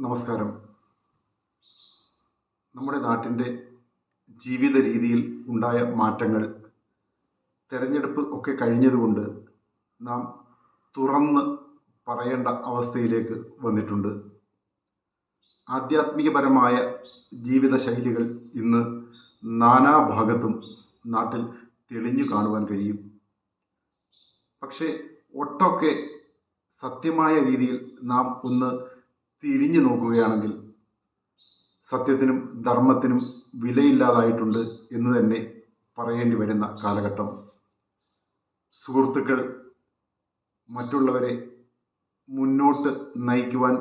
നമസ്കാരം. നമ്മുടെ നാട്ടിന്റെ ജീവിത രീതിയിൽ ഉണ്ടായ മാറ്റങ്ങൾ തെരഞ്ഞെടുപ്പ് ഒക്കെ കഴിഞ്ഞതുകൊണ്ട് നാം തുറന്ന് പറയേണ്ട അവസ്ഥയിലേക്ക് വന്നിട്ടുണ്ട്. ആധ്യാത്മികപരമായ ജീവിതശൈലികൾ ഇന്ന് നാനാഭാഗത്തും നാട്ടിൽ തെളിഞ്ഞു കാണുവാൻ കഴിയും. പക്ഷേ ഒട്ടൊക്കെ സത്യമായ രീതിയിൽ നാം ഒന്ന് തിരിഞ്ഞു നോക്കുകയാണെങ്കിൽ സത്യത്തിനും ധർമ്മത്തിനും വിലയില്ലാതായിട്ടുണ്ട് എന്ന് തന്നെ പറയേണ്ടി വരുന്ന കാലഘട്ടം. സുഹൃത്തുക്കൾ മറ്റുള്ളവരെ മുന്നോട്ട് നയിക്കുവാൻ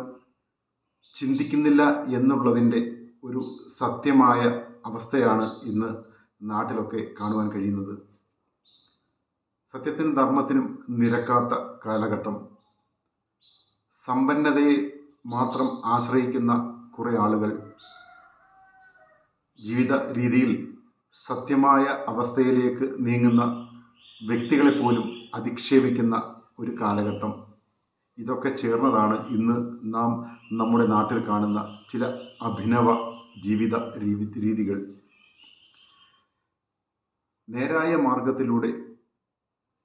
ചിന്തിക്കുന്നില്ല എന്നുള്ളതിന്റെ ഒരു സത്യമായ അവസ്ഥയാണ് ഇന്ന് നാട്ടിലൊക്കെ കാണുവാൻ കഴിയുന്നത്. സത്യത്തിനും ധർമ്മത്തിനും നിരക്കാത്ത കാലഘട്ടം. സമ്പന്നതയെ മാത്രം ആശ്രയിക്കുന്ന കുറേ ആളുകൾ ജീവിത രീതിയിൽ സത്യമായ അവസ്ഥയിലേക്ക് നീങ്ങുന്ന വ്യക്തികളെപ്പോലും അധിക്ഷേപിക്കുന്ന ഒരു കാലഘട്ടം. ഇതൊക്കെ ചേർന്നതാണ് ഇന്ന് നാം നമ്മുടെ നാട്ടിൽ കാണുന്ന ചില അഭിനവ ജീവിത രീതി രീതികൾ. നേരായ മാർഗത്തിലൂടെ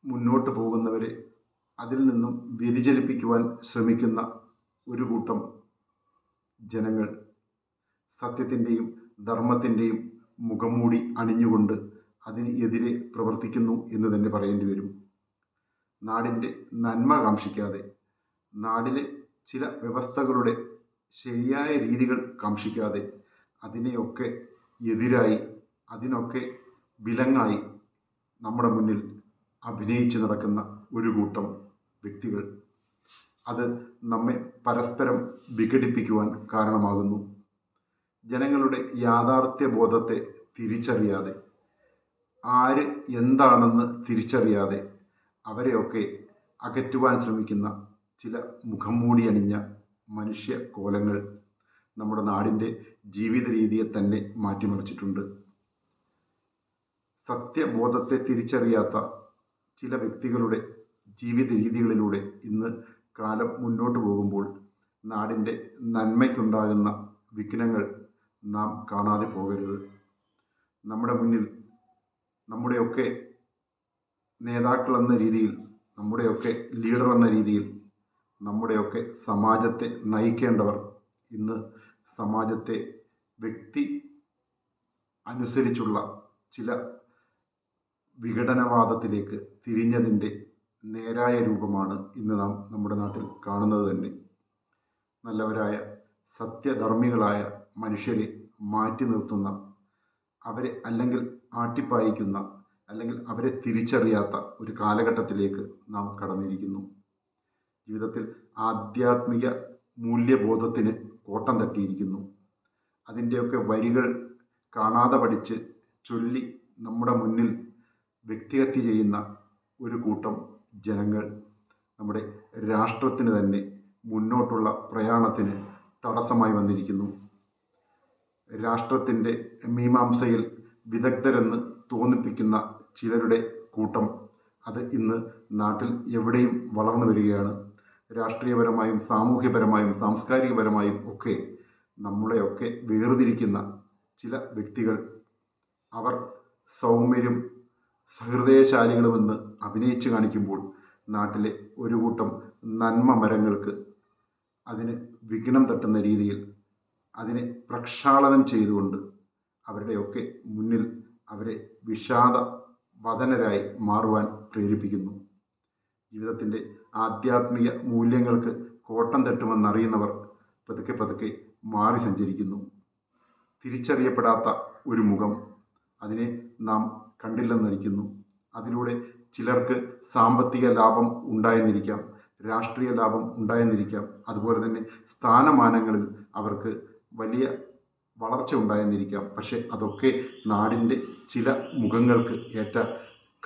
മുന്നോട്ട് പോകുന്നവരെ അതിൽ നിന്നും വ്യതിചലിപ്പിക്കുവാൻ ശ്രമിക്കുന്ന ഒരു കൂട്ടം ജനങ്ങൾ സത്യത്തിന്റെയും ധർമ്മത്തിന്റെയും മുഖംമൂടി അണിഞ്ഞുകൊണ്ട് അതിനെതിരെ പ്രവർത്തിക്കുന്നു എന്ന് തന്നെ പറയേണ്ടി വരും. നാടിന്റെ നന്മ കാക്ഷിക്കാതെ നാടിലെ ചില വ്യവസ്ഥകളുടെ ശരിയായ രീതികൾ കാക്ഷിക്കാതെ അതിനെയൊക്കെ എതിരായി അതിനൊക്കെ വിലങ്ങായി നമ്മുടെ മുന്നിൽ അഭിനയിച്ച് നടക്കുന്ന ഒരു കൂട്ടം വ്യക്തികൾ അത് നമ്മെ പരസ്പരം വിഘടിപ്പിക്കുവാൻ കാരണമാകുന്നു. ജനങ്ങളുടെ യാഥാർത്ഥ്യ ബോധത്തെ തിരിച്ചറിയാതെ ആര് എന്താണെന്ന് തിരിച്ചറിയാതെ അവരെയൊക്കെ അകറ്റുവാൻ ശ്രമിക്കുന്ന ചില മുഖം മൂടി അണിഞ്ഞ മനുഷ്യ കോലങ്ങൾ നമ്മുടെ നാടിന്റെ ജീവിത രീതിയെ തന്നെ മാറ്റിമറിച്ചിട്ടുണ്ട്. സത്യബോധത്തെ തിരിച്ചറിയാത്ത ചില വ്യക്തികളുടെ ജീവിത രീതികളിലൂടെ ഇന്ന് കാലം മുന്നോട്ട് പോകുമ്പോൾ നാടിന്റെ നന്മയ്ക്കുണ്ടാകുന്ന വിഘ്നങ്ങൾ നാം കാണാതെ പോകരുത്. നമ്മുടെ മുന്നിൽ നമ്മുടെയൊക്കെ നേതാക്കൾ എന്ന രീതിയിൽ നമ്മുടെയൊക്കെ ലീഡർ എന്ന രീതിയിൽ നമ്മുടെയൊക്കെ സമാജത്തെ നയിക്കേണ്ടവർ ഇന്ന് സമാജത്തെ വ്യക്തി അനുസരിച്ചുള്ള ചില വിഘടനവാദത്തിലേക്ക് തിരിഞ്ഞതിന്റെ നേരായ രൂപമാണ് ഇന്ന് നാം നമ്മുടെ നാട്ടിൽ കാണുന്നത് തന്നെ. നല്ലവരായ സത്യധർമ്മികളായ മനുഷ്യരെ മാറ്റി നിർത്തുന്ന അവരെ അല്ലെങ്കിൽ ആട്ടിപ്പായിക്കുന്ന അല്ലെങ്കിൽ അവരെ തിരിച്ചറിയാത്ത ഒരു കാലഘട്ടത്തിലേക്ക് നാം കടന്നിരിക്കുന്നു. ജീവിതത്തിൽ ആധ്യാത്മിക മൂല്യബോധത്തിന് കോട്ടം തട്ടിയിരിക്കുന്നു. അതിന്റെയൊക്കെ വരികൾ കാണാതെ പഠിച്ച് ചൊല്ലി നമ്മുടെ മുന്നിൽ വ്യക്തിഹത്യ ചെയ്യുന്ന ഒരു കൂട്ടം ജനങ്ങൾ നമ്മുടെ രാഷ്ട്രത്തിന് തന്നെ മുന്നോട്ടുള്ള പ്രയാണത്തിന് തടസ്സമായി വന്നിരിക്കുന്നു. രാഷ്ട്രത്തിന്റെ മീമാംസയിൽ വിദഗ്ധരെന്ന് തോന്നിപ്പിക്കുന്ന ചിലരുടെ കൂട്ടം അത് ഇന്ന് നാട്ടിൽ എവിടെയും വളർന്നു വരികയാണ്. രാഷ്ട്രീയപരമായും സാമൂഹ്യപരമായും സാംസ്കാരികപരമായും ഒക്കെ നമ്മളെയൊക്കെ വേർതിരിക്കുന്ന ചില വ്യക്തികൾ. അവർ സൗമ്യരും സഹൃദയശാലികളുമെന്ന് അഭിനയിച്ചു കാണിക്കുമ്പോൾ നാട്ടിലെ ഒരു കൂട്ടം നന്മ മരങ്ങൾക്ക് അതിന് വിഘ്നം തട്ടുന്ന രീതിയിൽ അതിനെ പ്രക്ഷാളനം ചെയ്തുകൊണ്ട് അവരുടെയൊക്കെ മുന്നിൽ അവരെ വിഷാദ വദനരായി മാറുവാൻ പ്രേരിപ്പിക്കുന്നു. ജീവിതത്തിന്റെ ആധ്യാത്മിക മൂല്യങ്ങൾക്ക് കോട്ടം തട്ടുമെന്നറിയുന്നവർ പതുക്കെ പതുക്കെ മാറി സഞ്ചരിക്കുന്നു. തിരിച്ചറിയപ്പെടാത്ത ഒരു മുഖം അതിനെ നാം കണ്ടില്ലെന്നടിക്കുന്നു അതിലൂടെ ചിലർക്ക് സാമ്പത്തിക ലാഭം ഉണ്ടായെന്നിരിക്കാം രാഷ്ട്രീയ ലാഭം ഉണ്ടായെന്നിരിക്കാം. അതുപോലെ തന്നെ സ്ഥാനമാനങ്ങളിൽ അവർക്ക് വലിയ വളർച്ച ഉണ്ടായെന്നിരിക്കാം. പക്ഷേ അതൊക്കെ നാടിന്റെ ചില മുഖങ്ങൾക്ക് ഏറ്റ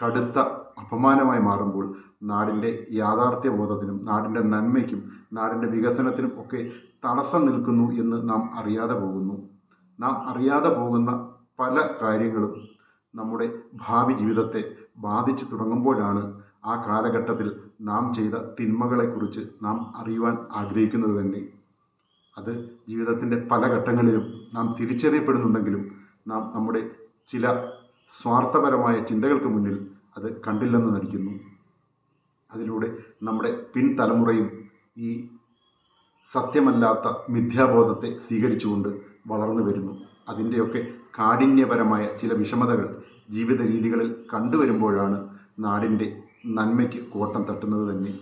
കടുത്ത അപമാനമായി മാറുമ്പോൾ നാടിന്റെ യാഥാർത്ഥ്യ ബോധത്തിനും നാടിന്റെ നന്മയ്ക്കും നാടിന്റെ വികസനത്തിനും ഒക്കെ തടസ്സം നിൽക്കുന്നു എന്ന് നാം അറിയാതെ പോകുന്നു. നാം അറിയാതെ പോകുന്ന പല കാര്യങ്ങളും നമ്മുടെ ഭാവി ജീവിതത്തെ ബാധിച്ചു തുടങ്ങുമ്പോഴാണ് ആ കാലഘട്ടത്തിൽ നാം ചെയ്ത തിന്മകളെക്കുറിച്ച് നാം അറിയുവാൻ ആഗ്രഹിക്കുന്നത് തന്നെ. അത് ജീവിതത്തിന്റെ പല ഘട്ടങ്ങളിലും നാം തിരിച്ചറിയപ്പെടുന്നുണ്ടെങ്കിലും നാം നമ്മുടെ ചില സ്വാർത്ഥപരമായ ചിന്തകൾക്ക് മുന്നിൽ അത് കണ്ടില്ലെന്ന് നടിക്കുന്നു. അതിലൂടെ നമ്മുടെ പിൻതലമുറയും ഈ സത്യമല്ലാത്ത മിഥ്യാബോധത്തെ സ്വീകരിച്ചുകൊണ്ട് വളർന്നു വരുന്നു. അതിന്റെയൊക്കെ കാഠിന്യപരമായ ചില വിഷമതകൾ ജീവിത രീതികളിൽ കണ്ടുവരുമ്പോഴാണ് നാടിന്റെ നന്മയ്ക്ക് കോട്ടം തട്ടുന്നത് തന്നെ.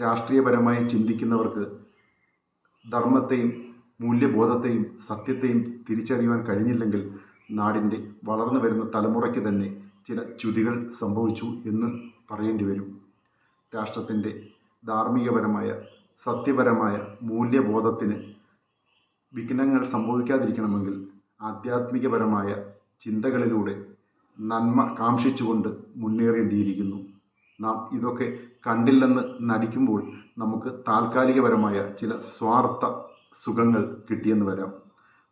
രാഷ്ട്രീയപരമായി ചിന്തിക്കുന്നവർക്ക് ധർമ്മത്തെയും മൂല്യബോധത്തെയും സത്യത്തെയും തിരിച്ചറിയുവാൻ കഴിഞ്ഞില്ലെങ്കിൽ നാടിന്റെ വളർന്നു വരുന്ന തലമുറയ്ക്ക് തന്നെ ചില ചുതികൾ സംഭവിച്ചു എന്ന് പറയേണ്ടി വരും. രാഷ്ട്രത്തിന്റെ ധാർമ്മികപരമായ സത്യപരമായ മൂല്യബോധത്തിന് വിഘ്നങ്ങൾ സംഭവിക്കാതിരിക്കണമെങ്കിൽ ആധ്യാത്മികപരമായ ചിന്തകളിലൂടെ നന്മ കാംക്ഷിച്ചുകൊണ്ട് മുന്നേറേണ്ടിയിരിക്കുന്നു നാം ഇതൊക്കെ കണ്ടില്ലെന്ന് നടിക്കുമ്പോൾ നമുക്ക് താൽക്കാലികപരമായ ചില സ്വാർത്ഥ സുഖങ്ങൾ കിട്ടിയെന്ന് വരാം.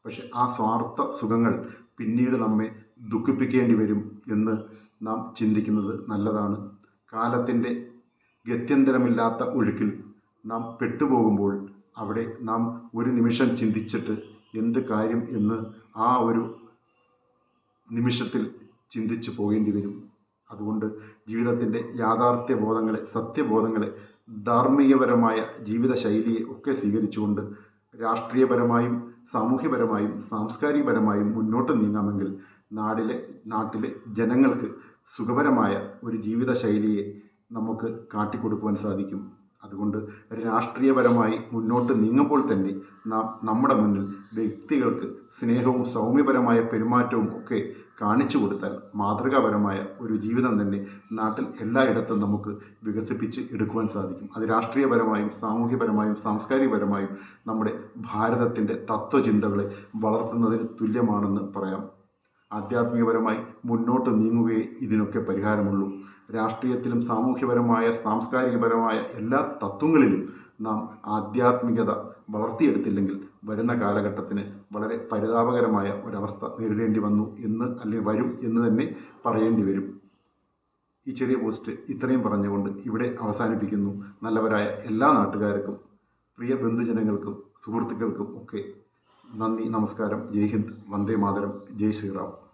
പക്ഷെ ആ സ്വാർത്ഥ സുഖങ്ങൾ പിന്നീട് നമ്മെ ദുഃഖിപ്പിക്കേണ്ടി വരും എന്ന് നാം ചിന്തിക്കുന്നത് നല്ലതാണ്. കാലത്തിന്റെ ഗത്യന്തരമില്ലാത്ത ഒഴുക്കിൽ നാം പെട്ടുപോകുമ്പോൾ അവിടെ നാം ഒരു നിമിഷം ചിന്തിച്ചിട്ട് എന്ത് കാര്യം എന്ന് ആ ഒരു നിമിഷത്തിൽ ചിന്തിച്ചു പോകേണ്ടി വരും. അതുകൊണ്ട് ജീവിതത്തിന്റെ യാഥാർത്ഥ്യ ബോധങ്ങളെ സത്യബോധങ്ങളെ ധാർമ്മികപരമായ ജീവിതശൈലിയെ ഒക്കെ സ്വീകരിച്ചുകൊണ്ട് രാഷ്ട്രീയപരമായും സാമൂഹ്യപരമായും സാംസ്കാരികപരമായും മുന്നോട്ട് നീങ്ങാമെങ്കിൽ നാടിലെ നാട്ടിലെ ജനങ്ങൾക്ക് സുഖപരമായ ഒരു ജീവിതശൈലിയെ നമുക്ക് കാട്ടിക്കൊടുക്കുവാൻ സാധിക്കും. അതുകൊണ്ട് രാഷ്ട്രീയപരമായി മുന്നോട്ട് നീങ്ങുമ്പോൾ തന്നെ നാം നമ്മുടെ മുന്നിൽ വ്യക്തികൾക്ക് സ്നേഹവും സൗമ്യപരമായ പെരുമാറ്റവും ഒക്കെ കാണിച്ചു കൊടുത്താൽ മാതൃകാപരമായ ഒരു ജീവിതം തന്നെ നാട്ടിൽ എല്ലായിടത്തും നമുക്ക് വികസിപ്പിച്ച് എടുക്കുവാൻ സാധിക്കും. അത് രാഷ്ട്രീയപരമായും സാമൂഹ്യപരമായും സാംസ്കാരികപരമായും നമ്മുടെ ഭാരതത്തിന്റെ തത്വചിന്തകളെ വളർത്തുന്നതിന് തുല്യമാണെന്ന് പറയാം. ആധ്യാത്മികപരമായി മുന്നോട്ട് നീങ്ങുകയേ ഇതിനൊക്കെ പരിഹാരമുള്ളൂ. രാഷ്ട്രീയത്തിലും സാമൂഹ്യപരമായ സാംസ്കാരികപരമായ എല്ലാ തത്വങ്ങളിലും നാം ആധ്യാത്മികത വളർത്തിയെടുത്തില്ലെങ്കിൽ വരുന്ന കാലഘട്ടത്തിന് വളരെ പരിതാപകരമായ ഒരവസ്ഥ നേരിടേണ്ടി വന്നു എന്ന് അല്ലെങ്കിൽ വരും എന്ന് തന്നെ പറയേണ്ടി വരും. ഈ ചെറിയ പോസ്റ്റ് ഇത്രയും പറഞ്ഞുകൊണ്ട് ഇവിടെ അവസാനിപ്പിക്കുന്നു. നല്ലവരായ എല്ലാ നാട്ടുകാർക്കും പ്രിയ ബന്ധുജനങ്ങൾക്കും സുഹൃത്തുക്കൾക്കും ഒക്കെ നന്ദി നമസ്കാരം. ജയ് ഹിന്ദ്. വന്ദേ മാതരം. ജയ് ശ്രീറാം.